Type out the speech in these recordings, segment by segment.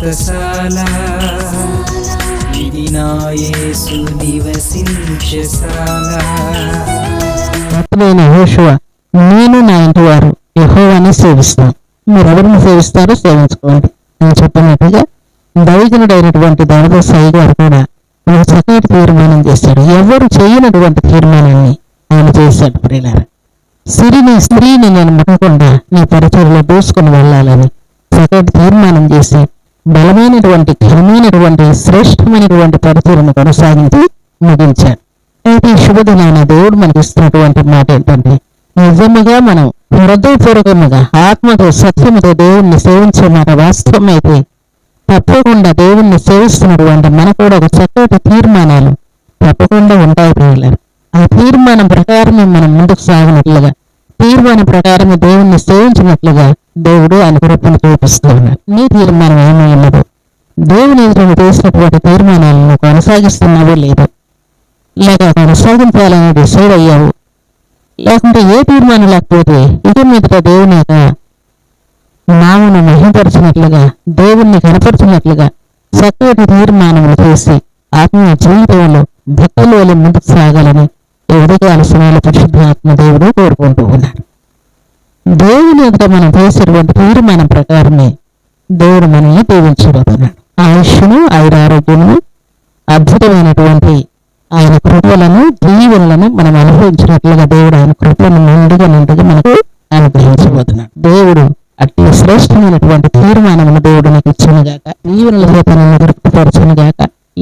వ్రతశాల ఇది నివసించశాల నేను నా ఇంటి వారు యహోవాని సేవిస్తాం మీరు ఎవరిని సేవిస్తారో సేవించుకోండి. నేను చెప్పినట్టుగా దైవజనుడైనటువంటి దానితో సాయి గారు కూడా ఒక చక్కటి తీర్మానం చేశాడు ఎవరు చేయనటువంటి తీర్మానాన్ని ఆయన చేశాడు ప్రియులారా. సిరిని స్త్రీని నేను ముట్టకుండా నీ పరిచయంలో దూసుకుని వెళ్ళాలని చక్కటి తీర్మానం చేసి బలమైనటువంటి ఘనమైనటువంటి శ్రేష్టమైనటువంటి పరిచయను కొనసాగించి ముగించాను. అయితే ఈ శుభదినాన దేవుడు మనకి ఇస్తున్నటువంటి మాట ఏంటంటే నిజముగా మనం హృదయపూర్వకముగా ఆత్మతో సత్యముతో దేవుణ్ణి సేవించే మాట వాస్తవమైతే తప్పకుండా దేవుణ్ణి సేవిస్తున్నటువంటి మనకు కూడా ఒక చక్కటి తీర్మానాలు తప్పకుండా ఉంటాయి ప్రియులారు. ఆ తీర్మానం ప్రకారమే మనం ముందుకు సాగినట్లుగా తీర్మానం ప్రకారం దేవుణ్ణి సేవించినట్లుగా దేవుడు ఆయన కృపను చూపిస్తున్నాడు. నీ తీర్మానం ఏమీ ఉండదు దేవుని ఎదురు చేసినటువంటి తీర్మానాలను కొనసాగిస్తున్నావో లేదు. లేక కొనసాగించాలని డిసైడ్ అయ్యావు లేకుంటే ఏ తీర్మానం లేకపోతే ఇక మీదట దేవుని యొక్క నామను మహింపరిచినట్లుగా దేవుణ్ణి కనపరిచినట్లుగా చక్కటి తీర్మానములు చేసి ఆత్మీయ జీవితంలో భక్తులు ముందుకు సాగాలని ఈ ఉదయకాల సమయంలో పరిశుద్ధాత్మ దేవుడు కోరుకుంటూ ఉన్నారు. దేవుని ఎదుట మనం చేసేటువంటి తీర్మానం ప్రకారమే దేవుడు మనల్ని దీవించబోతున్నాడు. ఆయుష్ను ఆయురారోగ్యమును అద్భుతమైనటువంటి ఆయన కృపలను దీవెనలను మనం అనుభవించినట్లుగా దేవుడు ఆయన కృపలను నిండుగా నిండుగా మనకు అనుగ్రహించబోతున్నాడు. దేవుడు అట్టి శ్రేష్టమైనటువంటి తీర్మానమును దేవుడు నీకు ఇచ్చినగాక దీవెనల చేత నిన్ను తృప్తిపరచునుగాక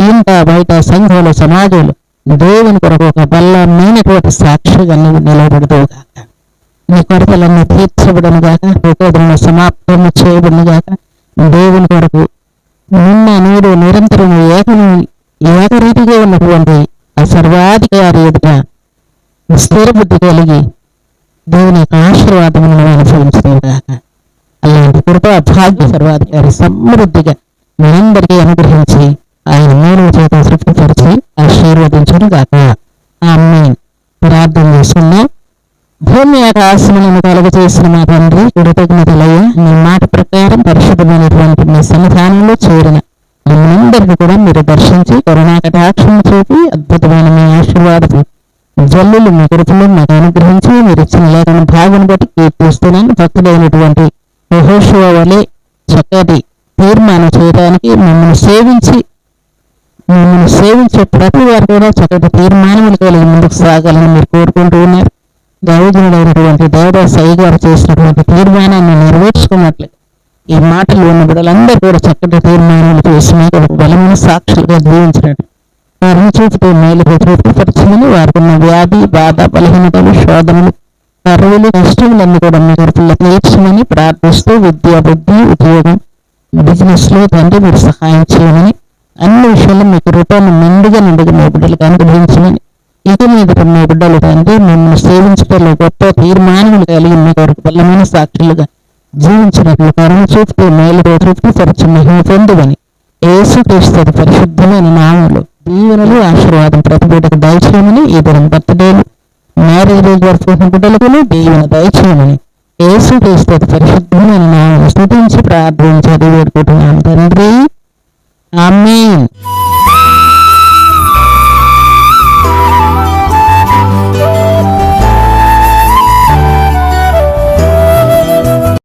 ఇంట బయట సంఘంలో సమాజంలో దేవుని కొరకు ఒక బలమైనటువంటి సాక్షిగా నువ్వు నిలబడుతూగాక నీ కొరతలన్నీ తీర్చబడను గాక. ప్రచోదన సమాప్తము చేయబడిన గాక. దేవుని కొరకు నిన్న నేడు నిరంతరం ఏక ఏకరీతిగా ఉన్నటువంటి ఆ సర్వాధికారి ఎదుట స్థిరబుద్ధి కలిగి దేవుని యొక్క ఆశీర్వాదములను అనుభవించడం గాక. అలాంటి కృపా భాగ్య సర్వాధికారి సమృద్ధిగా మనందరికీ అనుగ్రహించి ఆయన మూడు చేత తృప్తిపరిచి ఆశీర్వదించను గాక. ఆమె ప్రార్థన చేసుకున్నాం భూమి ఆకాశములను కలుగ చేసిన మా తండ్రి కృతజ్ఞతలయ్య. నీ మాట ప్రకారం పరిశుద్ధమైనటువంటి మీ సన్నిధానంలో చేరిన మనందరికీ కూడా మీరు దర్శించి కరుణా కటాక్షం చూపి అద్భుతమైన మీ ఆశీర్వాదం జల్లులు మీ కృపలు మాకు అనుగ్రహించి మీరు ఇచ్చిన లేఖన భాగం బట్టి కీర్తిస్తున్నాను. భక్తులైనటువంటి యెహోషువ వలె చక్కటి తీర్మానం చేయడానికి మమ్మల్ని సేవించి మిమ్మల్ని సేవించే ప్రతి వారు కూడా చక్కటి తీర్మానములు కలిగి ముందుకు సాగాలని మీరు కోరుకుంటూ ఉన్నారు. దైవజనుడైనటువంటి దేవదాస్ అయ్య గారు చేసినటువంటి తీర్మానాన్ని నెరవేర్చుకున్నట్లు ఈ మాటలు ఉన్న బిడ్డలందరూ కూడా చక్కటి తీర్మానాలు చేసి మీకు ఒక బలమైన సాక్షులుగా జీవించినట్టు వారిని చూపుతూ మేలు తృప్తిపరచమని వారికి ఉన్న వ్యాధి బాధ బలహీనతలు శోధనలు కరువులు కష్టములన్నీ కూడా మీ కడుపులో తీర్చమని ప్రార్థిస్తూ విద్యా బుద్ధి ఉద్యోగం బిజినెస్లో తండ్రి మీరు సహాయం చేయమని అన్ని విషయాల్లో మీకు రూపాన్ని మెండుగా నిండుగా మీ బిడ్డలకు అనుగ్రహించమని ఇక మీద మీ బిడ్డలు తండ్రి మిమ్మల్ని సేవించడంలో గొప్ప తీర్మానములు కలిగి మీ కొరకు బలమైన సాక్షులుగా జీవించినట్లు కరుణ చూపుతూ మేలుగా తృప్తిపరచి మహిమ పొందువని యేసుక్రీస్తు పరిశుద్ధమైన నామలు దీవెనలు ఆశీర్వాదం ప్రతి బిడ్డకు దయచేయమని ఇద్దరు బర్త్డేలు మ్యారేజ్ రోజు వరకు బిడ్డలకు దీవెన దయచేయమని యేసుక్రీస్తు పరిశుద్ధమైన నామలు స్థుతించి ప్రార్థించి అది వేడుకుంటున్నాను తండ్రి Amin.